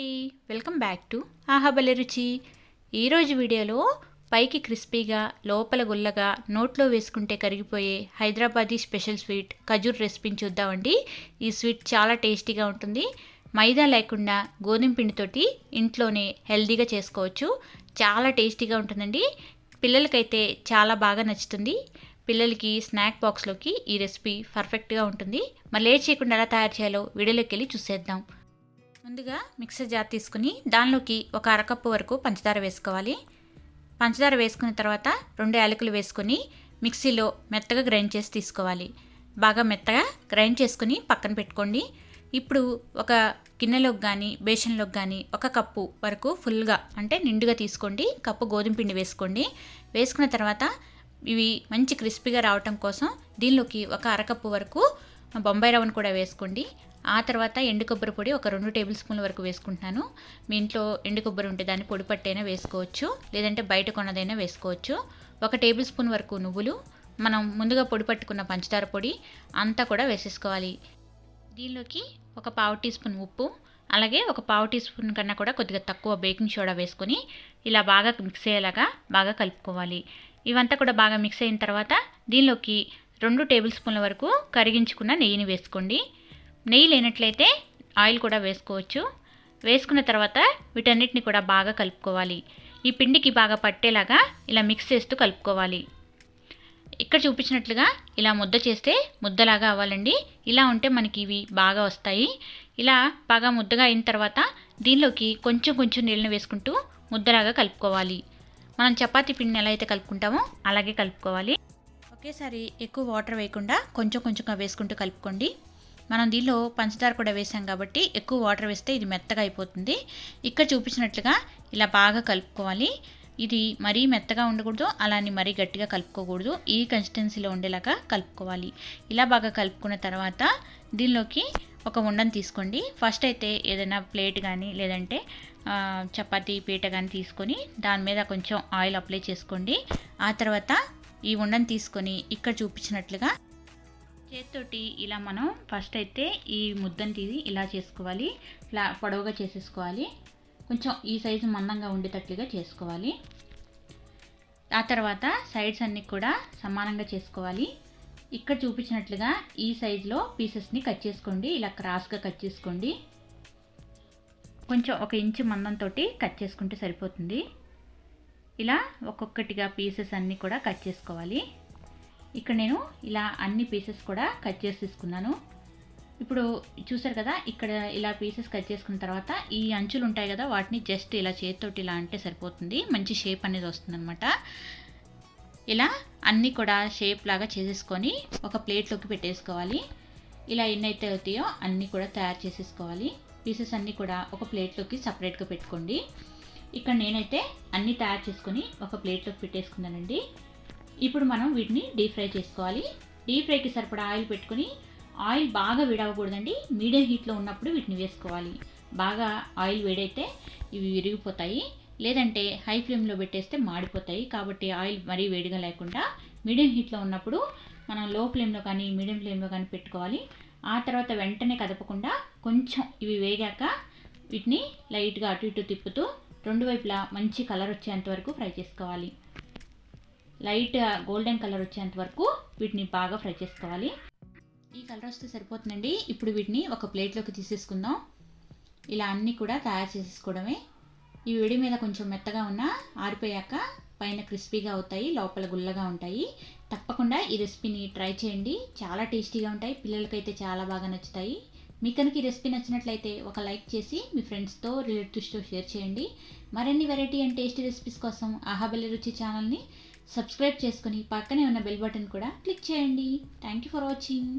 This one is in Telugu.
అండి. వెల్కమ్ బ్యాక్ టు ఆహాబలి రుచి. ఈరోజు వీడియోలో పైకి క్రిస్పీగా లోపల గుల్లగా నోట్లో వేసుకుంటే కరిగిపోయే హైదరాబాదీ స్పెషల్ స్వీట్ ఖజూర్ రెసిపీని చూద్దామండి. ఈ స్వీట్ చాలా టేస్టీగా ఉంటుంది. మైదా లేకుండా గోధుమ పిండితోటి ఇంట్లోనే హెల్తీగా చేసుకోవచ్చు. చాలా టేస్టీగా ఉంటుందండి. పిల్లలకైతే చాలా బాగా నచ్చుతుంది. పిల్లలకి స్నాక్ బాక్స్లోకి ఈ రెసిపీ పర్ఫెక్ట్గా ఉంటుంది. మరి లేట్ చేయకుండా ఎలా తయారు చేయాలో వీడియోలోకి వెళ్ళి చూసేద్దాం. ముందుగా మిక్సర్ జార్ తీసుకుని దానిలోకి ఒక అరకప్పు వరకు పంచదార వేసుకోవాలి. పంచదార వేసుకున్న తర్వాత రెండు యాలకులు వేసుకొని మిక్సీలో మెత్తగా గ్రైండ్ చేసి తీసుకోవాలి. బాగా మెత్తగా గ్రైండ్ చేసుకుని పక్కన పెట్టుకోండి. ఇప్పుడు ఒక గిన్నెలోకి కానీ బేషన్లోకి కానీ ఒక కప్పు వరకు ఫుల్గా అంటే నిండుగా తీసుకోండి. కప్పు గోధుమ పిండి వేసుకోండి. వేసుకున్న తర్వాత ఇవి మంచి క్రిస్పీగా రావటం కోసం దీనిలోకి ఒక అరకప్పు వరకు బొంబాయి రవ్వను కూడా వేసుకోండి. ఆ తర్వాత ఎండు కొబ్బరి పొడి ఒక రెండు టేబుల్ స్పూన్ల వరకు వేసుకుంటున్నాను. మీ ఇంట్లో ఎండు కొబ్బరి ఉంటే దాన్ని పొడి పట్టైనా వేసుకోవచ్చు. లేదంటే బయట కొన్నదైనా వేసుకోవచ్చు. ఒక టేబుల్ స్పూన్ వరకు నువ్వులు మనం ముందుగా పొడి పట్టుకున్న పంచదార పొడి అంతా కూడా వేసేసుకోవాలి. దీనిలోకి ఒక పావు టీ స్పూన్ ఉప్పు అలాగే ఒక పావు టీ స్పూన్ కన్నా కూడా కొద్దిగా తక్కువ బేకింగ్ సోడా వేసుకొని ఇలా బాగా మిక్స్ అయ్యేలాగా బాగా కలుపుకోవాలి. ఇవంతా కూడా బాగా మిక్స్ అయిన తర్వాత దీనిలోకి రెండు టేబుల్ స్పూన్ల వరకు కరిగించుకున్న నెయ్యిని వేసుకోండి. నెయ్యి లేనట్లయితే ఆయిల్ కూడా వేసుకోవచ్చు. వేసుకున్న తర్వాత వీటన్నిటిని కూడా బాగా కలుపుకోవాలి. ఈ పిండికి బాగా పట్టేలాగా ఇలా మిక్స్ చేస్తూ కలుపుకోవాలి. ఇక్కడ చూపించినట్లుగా ఇలా ముద్ద చేస్తే ముద్దలాగా అవ్వాలండి. ఇలా ఉంటే మనకి ఇవి బాగా వస్తాయి. ఇలా బాగా ముద్దగా అయిన తర్వాత దీనిలోకి కొంచెం కొంచెం నీళ్ళని వేసుకుంటూ ముద్దలాగా కలుపుకోవాలి. మనం చపాతీ పిండిని ఎలా అయితే కలుపుకుంటామో అలాగే కలుపుకోవాలి. ఒకేసారి ఎక్కువ వాటర్ వేయకుండా కొంచెం కొంచెంగా వేసుకుంటూ కలుపుకోండి. మనం దీనిలో పంచదార కూడా వేసాం కాబట్టి ఎక్కువ వాటర్ వేస్తే ఇది మెత్తగా అయిపోతుంది. ఇక్కడ చూపించినట్లుగా ఇలా బాగా కలుపుకోవాలి. ఇది మరీ మెత్తగా ఉండకూడదు అలానే మరీ గట్టిగా కలుపుకోకూడదు. ఈ కన్సిస్టెన్సీలో ఉండేలాగా కలుపుకోవాలి. ఇలా బాగా కలుపుకున్న తర్వాత దీనిలోకి ఒక ఉండను తీసుకోండి. ఫస్ట్ అయితే ఏదైనా ప్లేట్ కానీ లేదంటే చపాతీ పీట కానీ తీసుకొని దాని మీద కొంచెం ఆయిల్ అప్లై చేసుకోండి. ఆ తర్వాత ఈ ఉండని తీసుకొని ఇక్కడ చూపించినట్లుగా చేతితోటి ఇలా మనం ఫస్ట్ అయితే ఈ ముద్దని తీసి ఇలా చేసుకోవాలి. ఫ్లా పొడవుగా చేసేసుకోవాలి. కొంచెం ఈ సైజు మందంగా ఉండేటట్లుగా చేసుకోవాలి. ఆ తర్వాత సైడ్స్ అన్నీ కూడా సమానంగా చేసుకోవాలి. ఇక్కడ చూపించినట్లుగా ఈ సైజులో పీసెస్ని కట్ చేసుకోండి. ఇలా క్రాస్గా కట్ చేసుకోండి. కొంచెం ఒక ఇంచు మందంతో కట్ చేసుకుంటే సరిపోతుంది. ఇలా ఒక్కొక్కటిగా పీసెస్ అన్నీ కూడా కట్ చేసుకోవాలి. ఇక్కడ నేను ఇలా అన్ని పీసెస్ కూడా కట్ చేసి తీసుకున్నాను ఇప్పుడు చూసారు కదా ఇక్కడ ఇలా పీసెస్ కట్ చేసుకున్న తర్వాత ఈ అంచులు ఉంటాయి కదా వాటిని జస్ట్ ఇలా చేతితోటి ఇలా అంటే సరిపోతుంది. మంచి షేప్ అనేది వస్తుందన్నమాట. ఇలా అన్నీ కూడా షేప్ లాగా చేసేసుకొని ఒక ప్లేట్లోకి పెట్టేసుకోవాలి. ఇలా ఎన్నైతే అవుతాయో అన్నీ కూడా తయారు చేసేసుకోవాలి. పీసెస్ అన్నీ కూడా ఒక ప్లేట్లోకి సపరేట్గా పెట్టుకోండి. ఇక్కడ నేనైతే అన్నీ తయారు చేసుకొని ఒక ప్లేట్లోకి పెట్టేసుకున్నానండి. ఇప్పుడు మనం వీటిని డీప్ ఫ్రై చేసుకోవాలి. డీప్ ఫ్రైకి సరిపడా ఆయిల్ పెట్టుకొని ఆయిల్ బాగా వేడవకూడదండి. మీడియం హీట్లో ఉన్నప్పుడు వీటిని వేసుకోవాలి. బాగా ఆయిల్ వేడైతే ఇవి విరిగిపోతాయి. లేదంటే హై ఫ్లేమ్లో పెట్టేస్తే మాడిపోతాయి. కాబట్టి ఆయిల్ మరీ వేడిగా లేకుండా మీడియం హీట్లో ఉన్నప్పుడు మనం లో ఫ్లేమ్లో కానీ మీడియం ఫ్లేమ్లో కానీ పెట్టుకోవాలి. ఆ తర్వాత వెంటనే కదపకుండా కొంచెం ఇవి వేగాక వీటిని లైట్గా అటు ఇటు తిప్పుతూ రెండు వైపులా మంచి కలర్ వచ్చేంత వరకు ఫ్రై చేసుకోవాలి. లైట్ గోల్డెన్ కలర్ వచ్చేంత వరకు వీటిని బాగా ఫ్రై చేసుకోవాలి. ఈ కలర్ వస్తే సరిపోతుందండి. ఇప్పుడు వీటిని ఒక ప్లేట్లోకి తీసేసుకుందాం. ఇలా అన్నీ కూడా తయారు చేసేసుకోవడమే. ఈ వేడి మీద కొంచెం మెత్తగా ఉన్న ఆరిపోయాక పైన క్రిస్పీగా అవుతాయి లోపల గుల్లగా ఉంటాయి. తప్పకుండా ఈ రెసిపీని ట్రై చేయండి. చాలా టేస్టీగా ఉంటాయి. పిల్లలకైతే చాలా బాగా నచ్చుతాయి. మీ కనుక ఈ రెసిపీ నచ్చినట్లయితే ఒక లైక్ చేసి మీ ఫ్రెండ్స్తో రిలేటివ్స్తో షేర్ చేయండి. మరిన్ని వెరైటీ అండ్ టేస్టీ రెసిపీస్ కోసం ఆహాబెల్లి రుచి ఛానల్ని సబ్స్క్రైబ్ చేసుకుని పక్కనే ఉన్న బెల్ బటన్ కూడా క్లిక్ చేయండి. Thank you for watching.